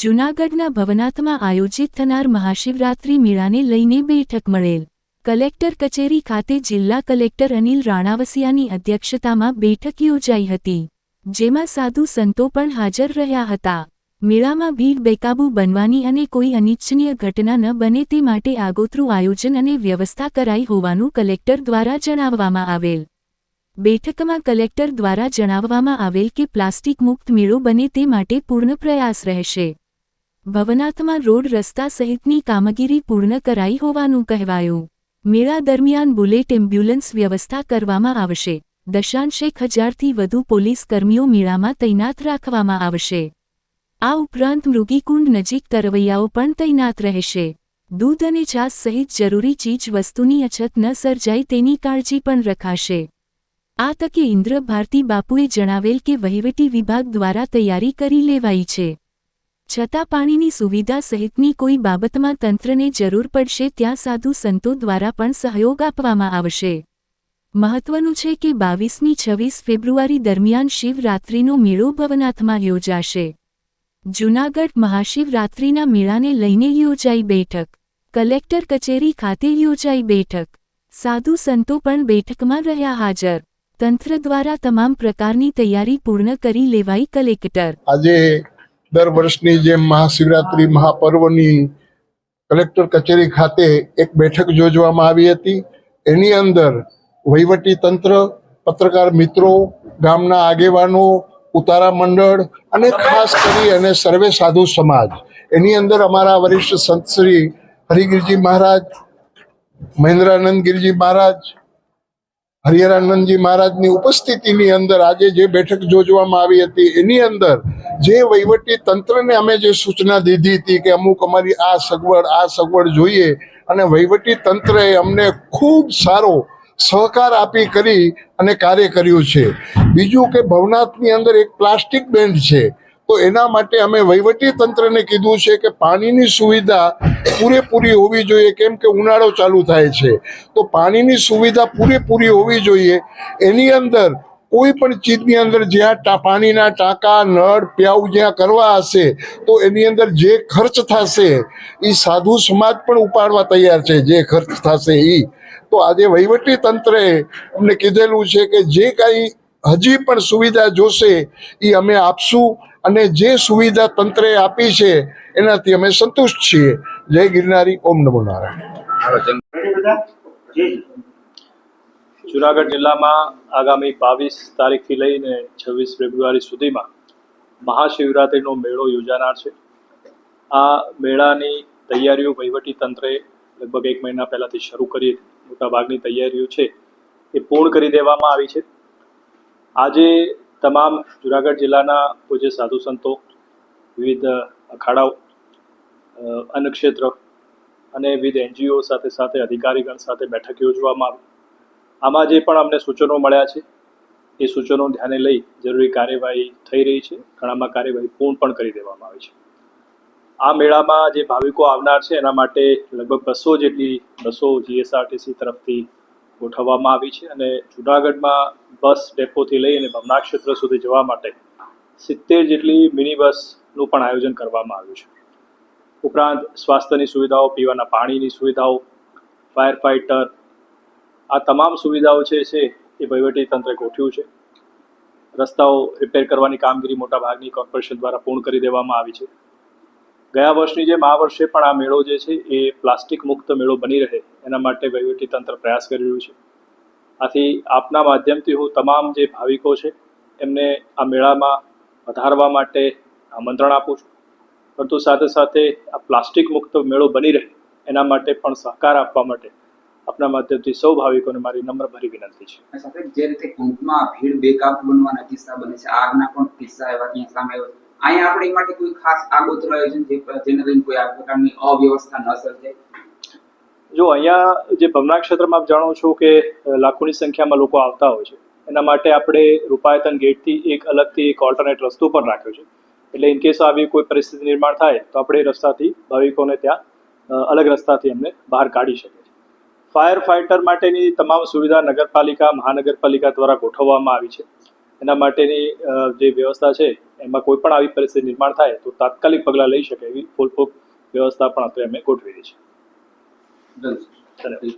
જૂનાગઢના ભવનાથમાં આયોજિત થનાર મહાશિવરાત્રી મેળાને લઈને બેઠક મળેલ. કલેક્ટર કચેરી ખાતે જિલ્લા કલેક્ટર અનિલ રાણાવસિયાની અધ્યક્ષતામાં બેઠક યોજાઈ હતી. જેમાં સાધુ સંતો પણ હાજર રહ્યા હતા. મેળામાં ભીડ બેકાબુ બનવાની અને કોઈ અનિચ્છનીય ઘટના ન બને તે માટે આગોતરું આયોજન અને વ્યવસ્થા કરાઈ હોવાનું કલેક્ટર દ્વારા જણાવવામાં આવેલ. બેઠકમાં કલેક્ટર દ્વારા જણાવવામાં આવેલ કે પ્લાસ્ટિક મુક્ત મેળો બને તે માટે પૂર્ણ પ્રયાસ રહેશે. ભવનાથમાં રોડ રસ્તા સહિતની કામગીરી પૂર્ણ કરાઈ હોવાનું કહેવાયું. મેળા દરમિયાન બુલેટ એમ્બ્યુલન્સ વ્યવસ્થા કરવામાં આવશે. દશાંશેક હજારથી વધુ પોલીસ કર્મીઓ મેળામાં તૈનાત રાખવામાં આવશે. આ ઉપરાંત મૃગીકુંડ નજીક તરવૈયાઓ પણ તૈનાત રહેશે. દૂધ અને છાસ સહિત જરૂરી ચીજ વસ્તુની અછત ન સર્જાય તેની કાળજી પણ રખાશે. આ તકે ઇન્દ્ર ભારતી બાપુએ જણાવેલ કે વહીવટી વિભાગ દ્વારા તૈયારી કરી લેવાઈ છે. છતાં પાણીની સુવિધા સહિતની કોઈ બાબતમાં તંત્રને જરૂર પડશે ત્યાં સાધુ સંતો દ્વારા પણ સહયોગ આપવામાં આવશે. મહત્વનું છે કે બાવીસમી છવ્વીસ ફેબ્રુઆરી દરમિયાન શિવરાત્રિનો મેળો ભવનાથમાં યોજાશે. જૂનાગઢ મહાશિવરાત્રિના મેળાને લઈને યોજાઈ બેઠક. કલેક્ટર કચેરી ખાતે યોજાઈ બેઠક. સાધુ સંતો પણ બેઠકમાં રહ્યા હાજર. તંત્ર દ્વારા તમામ પ્રકારની તૈયારી પૂર્ણ કરી લેવાઈ કલેક્ટર. આજે દર વર્ષની જેમ મહાશિવરાત્રિ મહાપર્વની કલેક્ટર કચેરી ખાતે એક બેઠક યોજવામાં આવી હતી. એની અંદર વહીવટી તંત્ર, પત્રકાર મિત્રો, ગામના આગેવાનો, ઉતારા મંડળ અને ખાસ કરી અને સર્વે સાધુ સમાજ. એની અંદર અમારા વરિષ્ઠ સંત શ્રી હરિગીરજી મહારાજ મહેન્દ્રાનંદગીરજી મહારાજ હરિહરાનંદજી મહારાજની ઉપસ્થિતિની અંદર આજે જે બેઠક યોજવામાં આવી હતી, એની અંદર જે વહીવટી તંત્રને અમે જે સૂચના દીધી હતી કે અમુક અમારી આ સગવડ આ સગવડ જોઈએ અને વહીવટી તંત્રએ અમને ખૂબ સારો સહકાર આપી કરી અને કાર્ય કર્યું છે. બીજું કે ભવનાથની અંદર એક પ્લાસ્ટિક બેન્ડ છે. તો એના માટે અમે વહીવટી તંત્રને કીધું છે કે પાણીની સુવિધા પૂરેપૂરી હોવી જોઈએ, કેમ કે ઉનાળો ચાલુ થાય છે. તો પાણીની સુવિધા પૂરેપૂરી હોવી જોઈએ. એની અંદર કોઈ પણ ચીજની અંદર જ્યાં પાણીના ટાંકા, નળ, પ્યાઉ જ્યાં કરવા હશે, તો એની અંદર જે ખર્ચ થશે એ સાધુ સમાજ પણ ઉપાડવા તૈયાર છે, જે ખર્ચ થશે એ તો આજે વહીવટી તંત્રએ અમને કીધેલું છે કે જે કાંઈ હજી પણ સુવિધા જોશે એ અમે આપશું. અને જે સુવિધા તંત્રે આપી છે, એનાથી અમે સંતુષ્ટ છીએ. જય ગિરનારી, ઓમ નમો નારાયણ. જુનાગઢ જિલ્લામાં આગામી બાવીસ તારીખથી લઈને છવ્વીસ ફેબ્રુઆરી સુધીમાં મહાશિવરાત્રિનો મેળો યોજાનાર છે. આ મેળાની તૈયારીઓ વહીવટી તંત્રે લગભગ એક મહિના પહેલાંથી શરૂ કરી મોટાભાગની તૈયારીઓ છે એ પૂર્ણ કરી દેવામાં આવી છે. આજે તમામ જુનાગઢ જિલ્લાના પૂજ્ય સાધુ સંતો, વિવિધ અખાડાઓ અન્નક્ષેત્ર અને વિવિધ એનજીઓ સાથે સાથે અધિકારીગણ સાથે બેઠક યોજવામાં આવી. આમાં જે પણ અમને સૂચનો મળ્યા છે, એ સૂચનો ધ્યાને લઈ જરૂરી કાર્યવાહી થઈ રહી છે. ઘણામાં કાર્યવાહી પૂર્ણ પણ કરી દેવામાં આવી છે. આ મેળામાં જે ભાવિકો આવનાર છે, એના માટે લગભગ બસો જેટલી બસો જીએસઆરટીસી તરફથી ગોઠવવામાં આવી છે અને જુનાગઢમાં બસ ડેપોથી લઈને ભવનાથ ક્ષેત્ર સુધી જવા માટે સિત્તેર જેટલી મિની બસનું પણ આયોજન કરવામાં આવ્યું છે. ઉપરાંત સ્વાસ્થ્યની સુવિધાઓ, પીવાના પાણીની સુવિધાઓ ફાયર ફાઇટર આ તમામ સુવિધાઓ છે છે એ વહીવટી તંત્રે ગોઠવ્યું છે. રસ્તાઓ રિપેર કરવાની કામગીરી મોટા ભાગની કોર્પોરેશન દ્વારા પૂર્ણ કરી દેવામાં આવી છે. ગયા વર્ષની જેમ આ વર્ષે પણ આ મેળો જે છે એ પ્લાસ્ટિક મુક્ત મેળો બની રહે. એના માટે તંત્ર પ્રયાસ કરી રહ્યું છે. આથી આપના માધ્યમથી હું તમામ જે ભાવિકો છે, એમને આ મેળામાં વધારવા માટે આમંત્રણ આપું છું. પરંતુ સાથે સાથે આ પ્લાસ્ટિક મુક્ત મેળો બની રહે, એના માટે પણ સહકાર આપવા માટે આપના માધ્યમથી સૌ ભાવિકોને મારી નમ્રભરી વિનંતી છે. સાથે જે રીતે કુંભમાં ભીડ બેકાબુ બનવાના કિસ્સા બને છે, આગના પણ કિસ્સા એવા ત્યાં સામે અહીંયા આપણે માટે કોઈ ખાસ આગોતરું આયોજન જેને લઈને કોઈ આ પ્રકારની અવ્યવસ્થા ન સર્જાય? જો અહીંયા જે ભવનાથ ક્ષેત્રમાં આપ જાણો છો કે લાખોની સંખ્યામાં લોકો આવતા હોય છે. એના માટે આપણે રૂપાયતન ગેટથી એક અલગથી એક ઓલ્ટરનેટ રસ્તો પણ રાખ્યો છે. એટલે ઇન કેસ આવી કોઈ પરિસ્થિતિ નિર્માણ થાય, તો આપણે રસ્તાથી ભાવિકોને ત્યાં અલગ રસ્તાથી એમને બહાર કાઢી શકીએ ફાયર ફાઇટર માટેની તમામ સુવિધા નગરપાલિકા, મહાનગરપાલિકા દ્વારા ગોઠવવામાં આવી છે. એના માટેની જે વ્યવસ્થા છે એમાં કોઈ પણ આવી પરિસ્થિતિ નિર્માણ થાય તો તાત્કાલિક પગલાં લઈ શકે એવી ફૂલપ્રૂફ વ્યવસ્થા પણ અત્યારે અમે ગોઠવી છે. ધન્યવાદ.